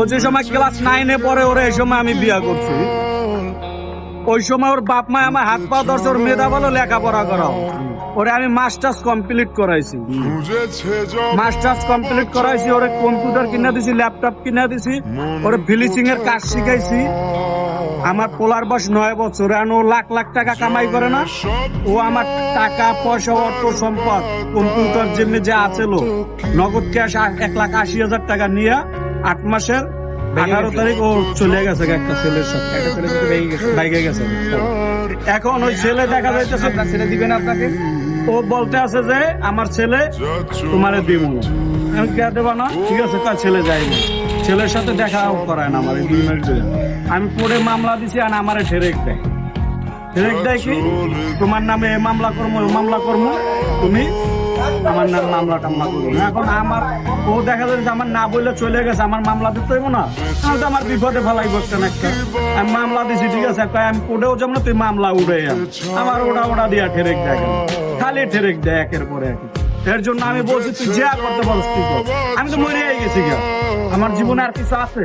ও যে সময় ক্লাস নাইনে পরে ওরে এই সময় আমি বিয়া করছি। ওই সময় ওর বাপ মা আমার হাত পা ধরছে ওর মেধা বলো লেখাপড়া করাও। ওরে আমি মাস্টার্স কমপ্লিট করাইছি। মাস্টার্স কমপ্লিট করাইছি ওরে কম্পিউটার কিনে দিছি ল্যাপটপ কিনে দিছি ওরে ফিলিচিং এর কাজ শিখাইছি। আমার পোলার বয়স নয় বছর এখন ও লাখ লাখ টাকা কামাই করে না। ও আমার টাকা পয়সা অর্থ সম্পদ কম্পিউটার যেমনি যে আছে নগদ ক্যাশ এক লাখ আশি হাজার টাকা নিয়ে আট মাসের আঠারো তারিখ ও চলে গেছে একটা ছেলের সাথে। একটা ছেলে গেছে। বাইকে গেছে। এখন ওই ছেলে দেখা যাইতেছে আপনার ছেলে দিবেন আপনাকে? ও বলতে আছে যে আমার ছেলে তোমার দিব। না আমি কে দেবো না? ঠিক আছে তার ছেলে যাই না। ছেলের সাথে দেখা করায় না আমার দুই মিনিট ধরে। আমি পরে মামলা দিছি আর আমারে ঠেরেক দেয়। ঠেরেক দেয় কি? তোমার নামে মামলা করব ও মামলা করব তুমি আমার নাম মামলা টামলা করব না। এখন আমার ও দেখা যাচ্ছে আমার না বললে চলে গেছে, আমার মামলা দিতে হইব না। তাহলে তো আমার বিপদে ফেলাই বসছেন একটা। আমি মামলা দিছি, ঠিক আছে? আমি কোর্টেও যাব না, তুই মামলা উড়ে। আমার ওটা ওটা দিয়া ঠেরেক কেন? খালি ঠেরেক দেয় একের পরে এক এর জন্য আমি বলছি, তুই যা করতে পারস তুই আমি তো মরে গেছি আমার জীবনে আর কিছু আছে?